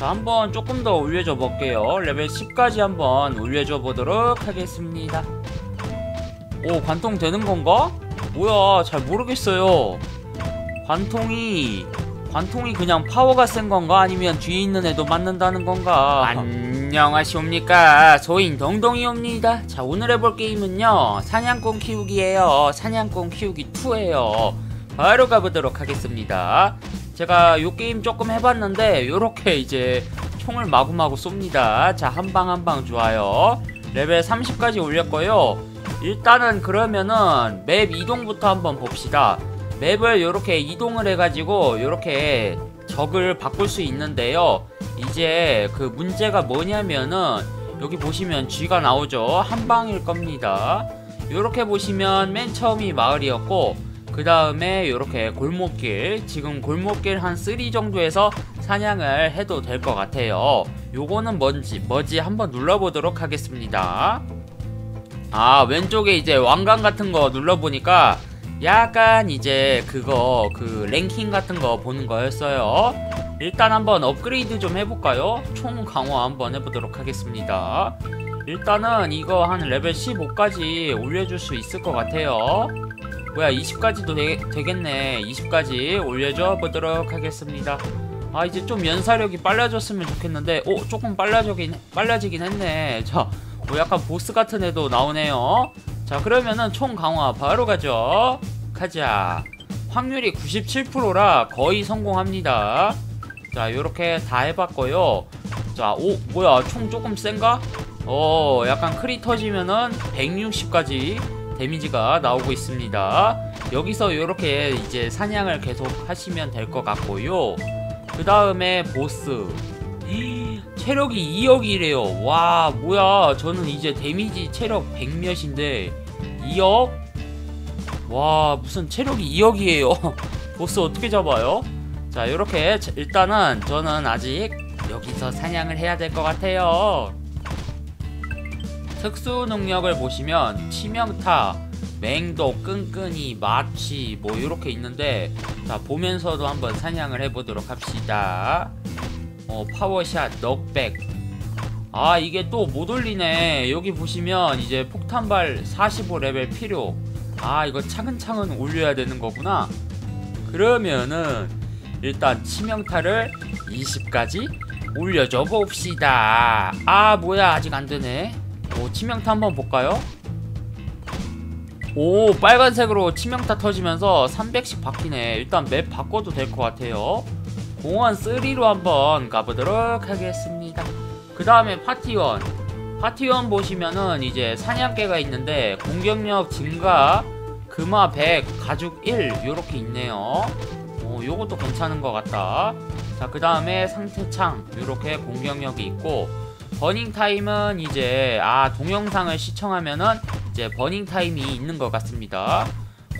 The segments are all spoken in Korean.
자 한번 조금 더 올려줘 볼게요. 레벨 10까지 한번 올려줘 보도록 하겠습니다. 오 관통 되는 건가? 뭐야 잘 모르겠어요. 관통이 관통이 그냥 파워가 센 건가? 아니면 뒤에 있는 애도 맞는다는 건가? 안녕하십니까. 소인 동동이옵니다. 자 오늘 해볼 게임은요 사냥꾼 키우기예요. 사냥꾼 키우기 2예요. 바로 가보도록 하겠습니다 제가 요 게임 조금 해봤는데 요렇게 이제 총을 마구마구 쏩니다. 자 한 방 한 방 좋아요. 레벨 30까지 올렸고요. 일단은 그러면은 맵 이동부터 한번 봅시다. 맵을 요렇게 이동을 해가지고 요렇게 적을 바꿀 수 있는데요. 이제 그 문제가 뭐냐면은 여기 보시면 G가 나오죠. 한 방일 겁니다. 요렇게 보시면 맨 처음이 마을이었고 그 다음에 요렇게 골목길 지금 골목길 한 3 정도에서 사냥을 해도 될 것 같아요. 요거는 뭔지 뭐지 한번 눌러보도록 하겠습니다. 아 왼쪽에 이제 왕관 같은 거 눌러보니까 약간 이제 그거 그 랭킹 같은 거 보는 거였어요. 일단 한번 업그레이드 좀 해볼까요? 총 강화 한번 해보도록 하겠습니다. 일단은 이거 한 레벨 15까지 올려줄 수 있을 것 같아요 뭐야 20까지도 되, 겠네. 20까지 올려줘 보도록 하겠습니다. 아 이제 좀 연사력이 빨라졌으면 좋겠는데 오 조금 빨라지긴 빨라지긴 했네. 자뭐 약간 보스 같은 애도 나오네요. 자 그러면은 총 강화 바로 가죠. 가자. 확률이 97%라 거의 성공합니다. 자 요렇게 다 해봤고요. 자오 뭐야 총 조금 센가? 어 약간 크리 터지면은 160까지 데미지가 나오고 있습니다. 여기서 요렇게 이제 사냥을 계속 하시면 될 것 같고요. 그 다음에 보스. 체력이 2억이래요. 와 뭐야. 저는 이제 데미지 체력 100몇인데 2억? 와 무슨 체력이 2억이에요. 보스 어떻게 잡아요? 자 요렇게 일단은 저는 아직 여기서 사냥을 해야 될 것 같아요 특수 능력을 보시면 치명타 맹독, 끈끈이, 마취 뭐 이렇게 있는데 자 보면서도 한번 사냥을 해보도록 합시다. 어 파워샷, 넉백. 아 이게 또 못 올리네. 여기 보시면 이제 폭탄발 45레벨 필요. 아 이거 차근차근 올려야 되는 거구나. 그러면은 일단 치명타를 20까지 올려줘 봅시다. 아 뭐야 아직 안되네 오 치명타 한번 볼까요? 오 빨간색으로 치명타 터지면서 300씩 바뀌네. 일단 맵 바꿔도 될 것 같아요. 공원 3로 한번 가보도록 하겠습니다. 그 다음에 파티원. 파티원 보시면은 이제 사냥개가 있는데 공격력 증가 금화 100 가죽 1 요렇게 있네요. 오 요것도 괜찮은 것 같다. 자그 다음에 상태창 요렇게 공격력이 있고 버닝타임은 이제 아 동영상을 시청하면은 이제 버닝타임이 있는 것 같습니다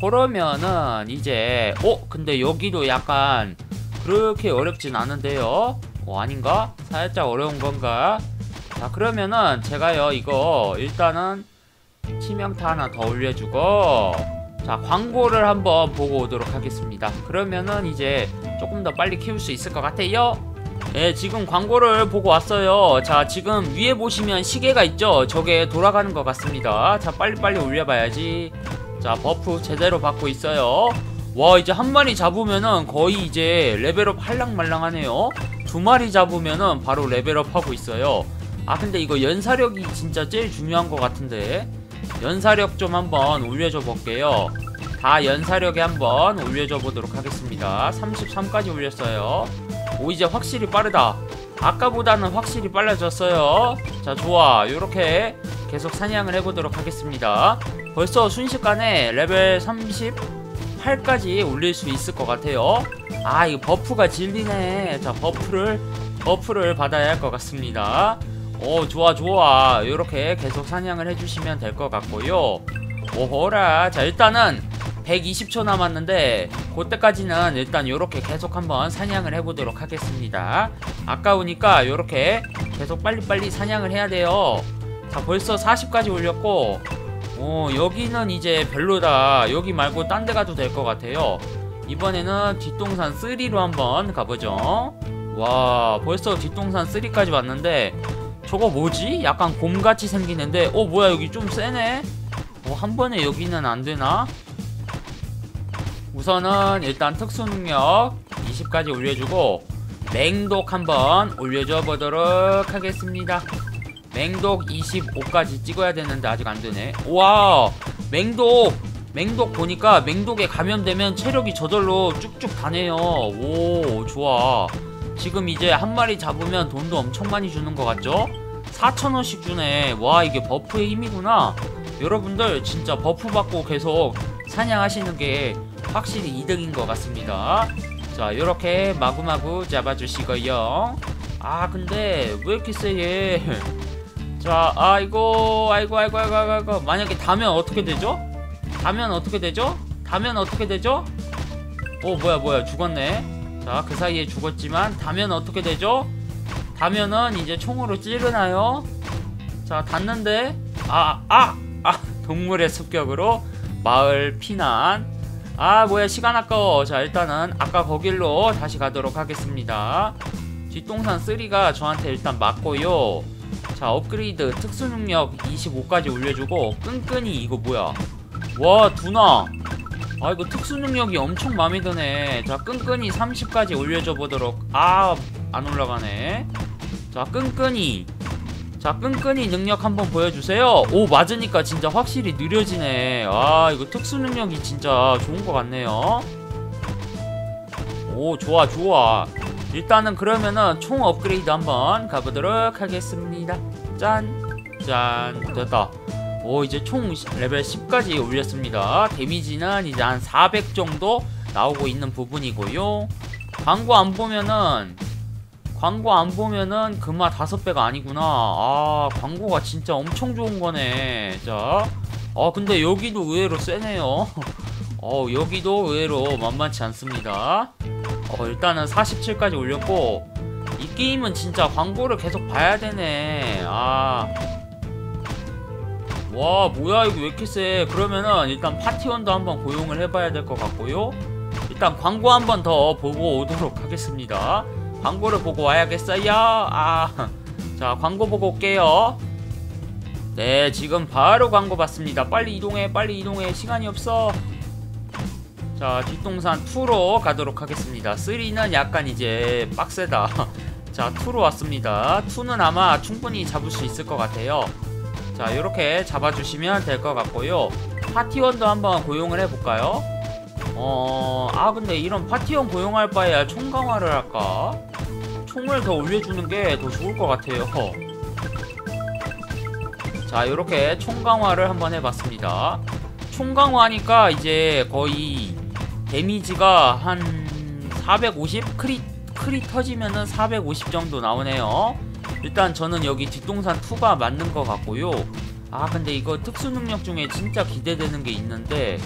그러면은 이제 어 근데 여기도 약간 그렇게 어렵진 않은데요 어 아닌가? 살짝 어려운 건가? 자 그러면은 제가요 이거 일단은 치명타 하나 더 올려주고 자 광고를 한번 보고 오도록 하겠습니다 그러면은 이제 조금 더 빨리 키울 수 있을 것 같아요 예, 지금 광고를 보고 왔어요. 자, 지금 위에 보시면 시계가 있죠? 저게 돌아가는 것 같습니다. 자, 빨리빨리 올려봐야지. 자, 버프 제대로 받고 있어요. 와, 이제 한 마리 잡으면은 거의 이제 레벨업 할랑말랑하네요. 두 마리 잡으면은 바로 레벨업 하고 있어요. 아, 근데 이거 연사력이 진짜 제일 중요한 것 같은데. 연사력 좀 한번 올려줘 볼게요. 다 연사력에 한번 올려줘 보도록 하겠습니다. 33까지 올렸어요. 오 이제 확실히 빠르다. 아까보다는 확실히 빨라졌어요. 자 좋아. 요렇게 계속 사냥을 해보도록 하겠습니다. 벌써 순식간에 레벨 38까지 올릴 수 있을 것 같아요. 아 이거 버프가 질리네. 자 버프를 버프를 받아야 할 것 같습니다. 오 좋아 좋아. 요렇게 계속 사냥을 해주시면 될 것 같고요. 오호라. 자 일단은 120초 남았는데 그때까지는 일단 이렇게 계속 한번 사냥을 해보도록 하겠습니다. 아까우니까 이렇게 계속 빨리빨리 사냥을 해야 돼요. 자 벌써 40까지 올렸고 어 여기는 이제 별로다. 여기 말고 딴 데 가도 될 것 같아요. 이번에는 뒷동산 3로 한번 가보죠. 와 벌써 뒷동산 3까지 왔는데 저거 뭐지? 약간 곰같이 생기는데 어 뭐야 여기 좀 세네? 어, 한 번에 여기는 안 되나? 우선은 일단 특수 능력 20까지 올려주고 맹독 한번 올려줘 보도록 하겠습니다. 맹독 25까지 찍어야 되는데 아직 안 되네. 와 맹독 맹독 보니까 맹독에 감염되면 체력이 저절로 쭉쭉 다네요. 오 좋아. 지금 이제 한 마리 잡으면 돈도 엄청 많이 주는 것 같죠? 4천원씩 주네. 와 이게 버프의 힘이구나. 여러분들 진짜 버프 받고 계속 사냥하시는 게 확실히 이득인 것 같습니다. 자, 이렇게 마구마구 잡아주시고요. 아, 근데 왜 이렇게 세게? 자, 아이고, 아이고, 아이고, 아이고, 아이고. 만약에 다면 어떻게 되죠? 다면 어떻게 되죠? 다면 어떻게 되죠? 오, 뭐야, 뭐야, 죽었네. 자, 그 사이에 죽었지만 다면 어떻게 되죠? 다면은 이제 총으로 찌르나요? 자, 닿는데 아, 아, 아, 동물의 습격으로 마을 피난. 아, 뭐야, 시간 아까워. 자, 일단은 아까 거길로 다시 가도록 하겠습니다. 뒷동산 3가 저한테 일단 맞고요. 자, 업그레이드 특수 능력 25까지 올려주고 끈끈이 이거 뭐야? 와, 두나. 아, 이거 특수 능력이 엄청 마음에 드네. 자, 끈끈이 30까지 올려줘 보도록. 아, 안 올라가네. 자, 끈끈이. 자, 끈끈이 능력 한번 보여주세요. 오, 맞으니까 진짜 확실히 느려지네. 아, 이거 특수 능력이 진짜 좋은 것 같네요. 오, 좋아, 좋아. 일단은 그러면은 총 업그레이드 한번 가보도록 하겠습니다. 짠, 짠, 됐다. 오, 이제 총 레벨 10까지 올렸습니다. 데미지는 이제 한 400 정도 나오고 있는 부분이고요. 광고 안 보면은 광고 안 보면은 금화 다섯 배가 아니구나. 아, 광고가 진짜 엄청 좋은 거네. 자. 어, 근데 여기도 의외로 세네요. 어, 여기도 의외로 만만치 않습니다. 어, 일단은 47까지 올렸고, 이 게임은 진짜 광고를 계속 봐야 되네. 아. 와, 뭐야, 이거 왜 이렇게 세? 그러면은 일단 파티원도 한번 고용을 해봐야 될 것 같고요. 일단 광고 한번 더 보고 오도록 하겠습니다. 광고를 보고 와야겠어요. 아, 자 광고 보고 올게요. 네, 지금 바로 광고 봤습니다. 빨리 이동해, 빨리 이동해. 시간이 없어. 자, 뒷동산 2로 가도록 하겠습니다. 3는 약간 이제 빡세다. 자, 2로 왔습니다. 2는 아마 충분히 잡을 수 있을 것 같아요. 자, 이렇게 잡아주시면 될 것 같고요. 파티원도 한번 고용을 해볼까요? 어, 아, 근데 이런 파티원 고용할 바에야 총 강화를 할까? 총을 더 올려주는 게 더 좋을 것 같아요. 자, 이렇게 총 강화를 한번 해봤습니다. 총 강화하니까 이제 거의 데미지가 한 450? 크리, 크리 터지면은 450 정도 나오네요. 일단 저는 여기 뒷동산 2가 맞는 것 같고요. 아, 근데 이거 특수 능력 중에 진짜 기대되는 게 있는데,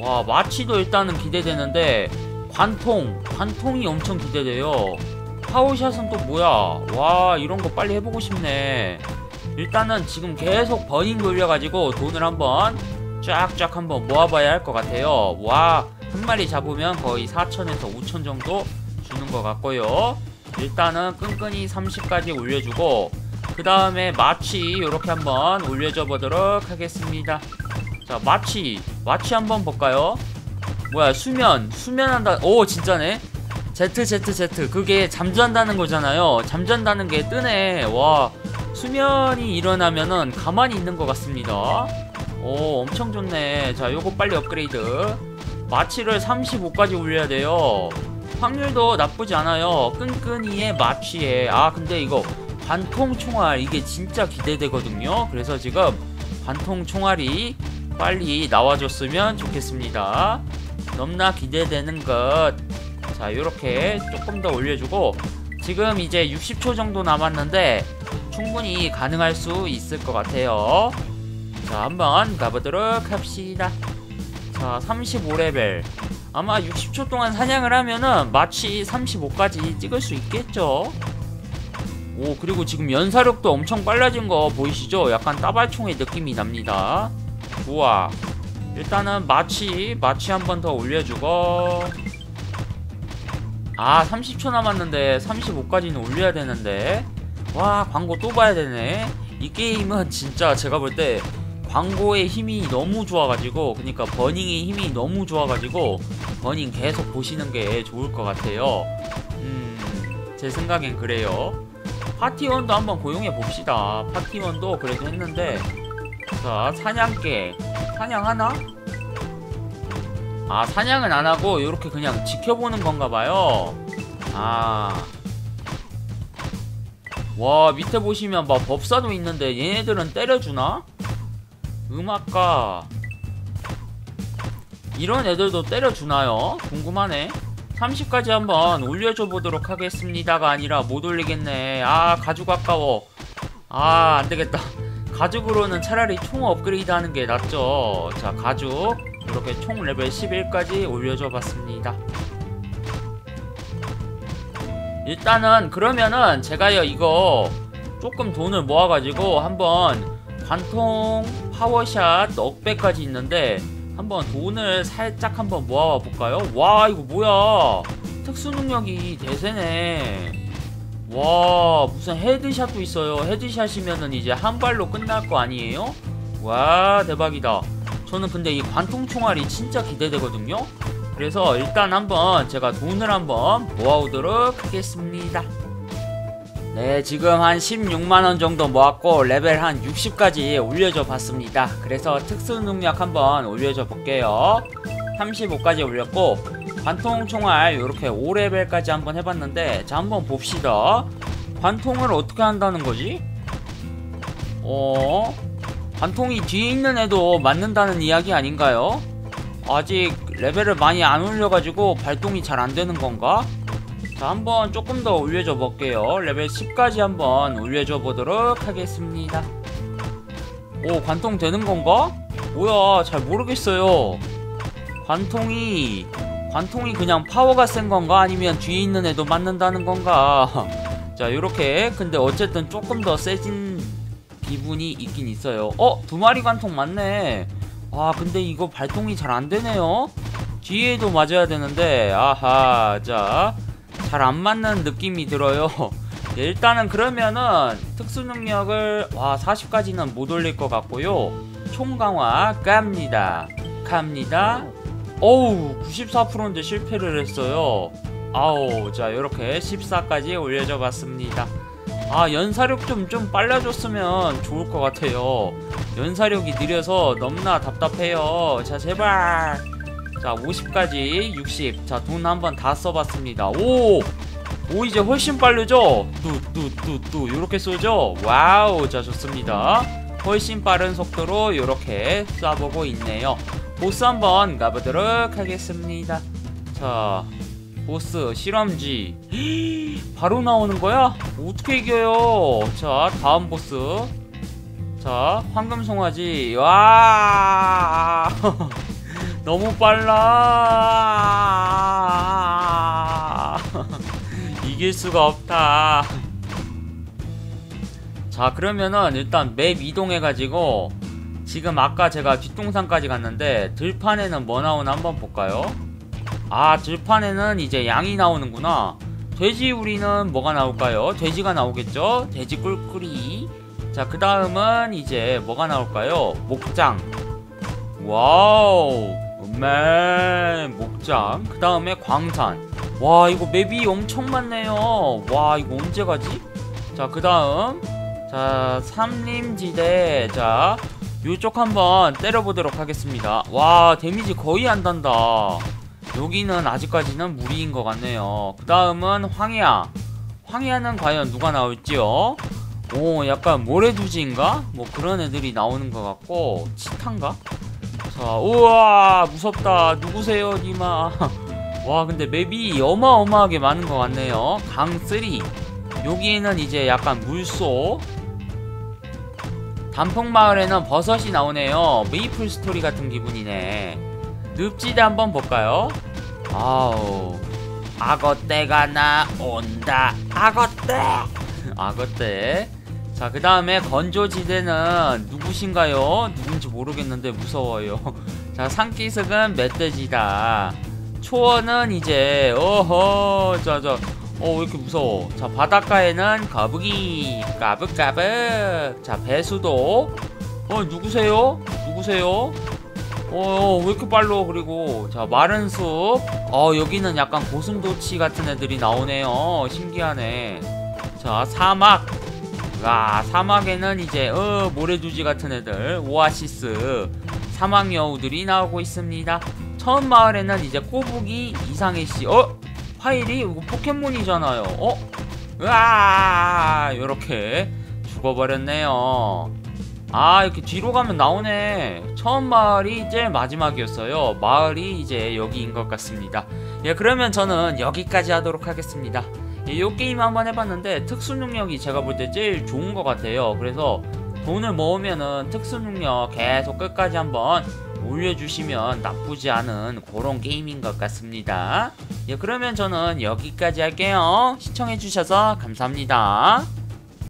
와, 마취도 일단은 기대되는데, 관통, 관통이 엄청 기대돼요. 파워샷은 또 뭐야? 와, 이런 거 빨리 해보고 싶네. 일단은 지금 계속 버닝 돌려가지고 돈을 한번 쫙쫙 한번 모아봐야 할 것 같아요. 와, 한 마리 잡으면 거의 4천에서 5천 정도 주는 것 같고요. 일단은 끈끈이 30까지 올려주고, 그 다음에 마취 이렇게 한번 올려줘 보도록 하겠습니다. 자, 마취, 마취 한번 볼까요? 뭐야, 수면, 수면한다. 오, 진짜네. Z Z Z 그게 잠잔다는 거잖아요. 잠잔다는 게 뜨네. 와 수면이 일어나면은 가만히 있는 것 같습니다. 오 엄청 좋네. 자 요거 빨리 업그레이드. 마취를 35까지 올려야 돼요. 확률도 나쁘지 않아요. 끈끈이의 마취에 아 근데 이거 관통 총알 이게 진짜 기대되거든요. 그래서 지금 관통 총알이 빨리 나와줬으면 좋겠습니다. 너무나 기대되는 것. 자 이렇게 조금 더 올려주고 지금 이제 60초 정도 남았는데 충분히 가능할 수 있을 것 같아요. 자 한번 가보도록 합시다. 자 35레벨. 아마 60초 동안 사냥을 하면은 마치 35까지 찍을 수 있겠죠? 오 그리고 지금 연사력도 엄청 빨라진 거 보이시죠? 약간 따발총의 느낌이 납니다 좋아 일단은 마치 마치 한번 더 올려주고. 아 30초 남았는데 35까지는 올려야 되는데. 와 광고 또 봐야 되네. 이 게임은 진짜 제가 볼 때 광고의 힘이 너무 좋아가지고 그러니까 버닝의 힘이 너무 좋아가지고 버닝 계속 보시는 게 좋을 것 같아요. 음 제 생각엔 그래요. 파티원도 한번 고용해 봅시다. 파티원도 그래도 했는데 자 사냥개 사냥하나? 아 사냥은 안하고 이렇게 그냥 지켜보는 건가봐요 아. 와 밑에 보시면 막 법사도 있는데 얘네들은 때려주나? 음악가 이런 애들도 때려주나요? 궁금하네 30까지 한번 올려줘 보도록 하겠습니다가 아니라 못 올리겠네 아 가죽 아까워 아 안되겠다 가죽으로는 차라리 총 업그레이드 하는 게 낫죠. 자 가죽. 이렇게 총 레벨 11까지 올려줘 봤습니다. 일단은 그러면은 제가요 이거 조금 돈을 모아가지고 한번 관통 파워샷 넉배까지 있는데 한번 돈을 살짝 한번 모아와 볼까요? 와 이거 뭐야? 특수 능력이 대세네 와 무슨 헤드샷도 있어요. 헤드샷이면은 이제 한 발로 끝날 거 아니에요? 와 대박이다. 저는 근데 이 관통 총알이 진짜 기대되거든요. 그래서 일단 한번 제가 돈을 한번 모아오도록 하겠습니다. 네 지금 한 16만원 정도 모았고 레벨 한 60까지 올려줘 봤습니다. 그래서 특수 능력 한번 올려줘 볼게요. 35까지 올렸고 관통 총알 이렇게 5레벨까지 한번 해봤는데 자 한번 봅시다 관통을 어떻게 한다는 거지? 어? 관통이 뒤에 있는 애도 맞는다는 이야기 아닌가요? 아직 레벨을 많이 안 올려가지고 발동이 잘 안되는 건가? 자 한번 조금 더 올려줘 볼게요 레벨 10까지 한번 올려줘 보도록 하겠습니다 오 관통 되는 건가? 뭐야 잘 모르겠어요 관통이 관통이 그냥 파워가 센 건가? 아니면 뒤에 있는 애도 맞는다는 건가? 자 요렇게. 근데 어쨌든 조금 더 세진 기분이 있긴 있어요. 어? 두 마리 관통 맞네. 아 근데 이거 발동이 잘 안되네요. 뒤에도 맞아야 되는데. 아하 자 잘 안 맞는 느낌이 들어요. 네, 일단은 그러면은 특수 능력을 와 40까지는 못 올릴 것 같고요. 총 강화 갑니다. 갑니다 어우 94%인데 실패를 했어요. 아우 자 이렇게 14까지 올려줘 봤습니다. 아 연사력 좀좀 빨라졌으면 좋을 것 같아요. 연사력이 느려서 너무나 답답해요. 자 제발. 자 50까지 60자 돈 한번 다 써봤습니다. 오! 오 이제 훨씬 빠르죠? 뚜뚜뚜뚜. 요렇게 쏘죠? 와우 자 좋습니다. 훨씬 빠른 속도로 요렇게 쏴보고 있네요 보스 한번 가보도록 하겠습니다. 자 보스 실험지. 바로 나오는 거야? 어떻게 이겨요? 자 다음 보스. 자 황금 송아지. 와! 너무 빨라. 이길 수가 없다. 자 그러면은 일단 맵 이동해가지고 지금 아까 제가 뒷동산까지 갔는데 들판에는 뭐 나오나 한번 볼까요? 아 들판에는 이제 양이 나오는구나 돼지 우리는 뭐가 나올까요? 돼지가 나오겠죠? 돼지 꿀꿀이 자그 다음은 이제 뭐가 나올까요? 목장 와우 맨 목장 그 다음에 광산 와 이거 맵이 엄청 많네요 와 이거 언제 가지? 자 그 다음 자 삼림지대 자 요쪽 한번 때려보도록 하겠습니다. 와 데미지 거의 안 단다. 여기는 아직까지는 무리인 것 같네요. 그 다음은 황야. 황야는 과연 누가 나올지요? 오 약간 모래두지인가? 뭐 그런 애들이 나오는 것 같고 치탄가? 자 우와 무섭다. 누구세요 니마? 와 근데 맵이 어마어마하게 많은 것 같네요. 강3 여기에는 이제 약간 물소 단풍마을에는 버섯이 나오네요. 메이플 스토리 같은 기분이네. 늪지대 한번 볼까요? 아우 악어떼가 나온다. 악어떼! 악어떼. 자 그 다음에 건조지대는 누구신가요? 누군지 모르겠는데 무서워요. 자 산기슭은 멧돼지다. 초원은 이제 어허 자자 어 왜 이렇게 무서워? 자 바닷가에는 거북이. 까불까불 자 배수도. 어 누구세요? 누구세요? 어 왜 이렇게 빨로 그리고. 자 마른 숲 어 여기는 약간 고슴도치 같은 애들이 나오네요. 신기하네. 자 사막. 와 사막에는 이제 어 모래주지 같은 애들. 오아시스. 사막 여우들이 나오고 있습니다. 처음 마을에는 이제 꼬부기 이상해 씨. 어? 파일이 이거 포켓몬이잖아요. 어? 으아! 요렇게 죽어버렸네요. 아, 이렇게 뒤로 가면 나오네. 처음 마을이 이제 마지막이었어요. 마을이 이제 여기인 것 같습니다. 예, 그러면 저는 여기까지 하도록 하겠습니다. 예, 요 게임 한번 해봤는데 특수 능력이 제가 볼 때 제일 좋은 것 같아요. 그래서 돈을 모으면은 특수 능력 계속 끝까지 한번 올려주시면 나쁘지 않은 그런 게임인 것 같습니다. 예, 그러면 저는 여기까지 할게요. 시청해주셔서 감사합니다.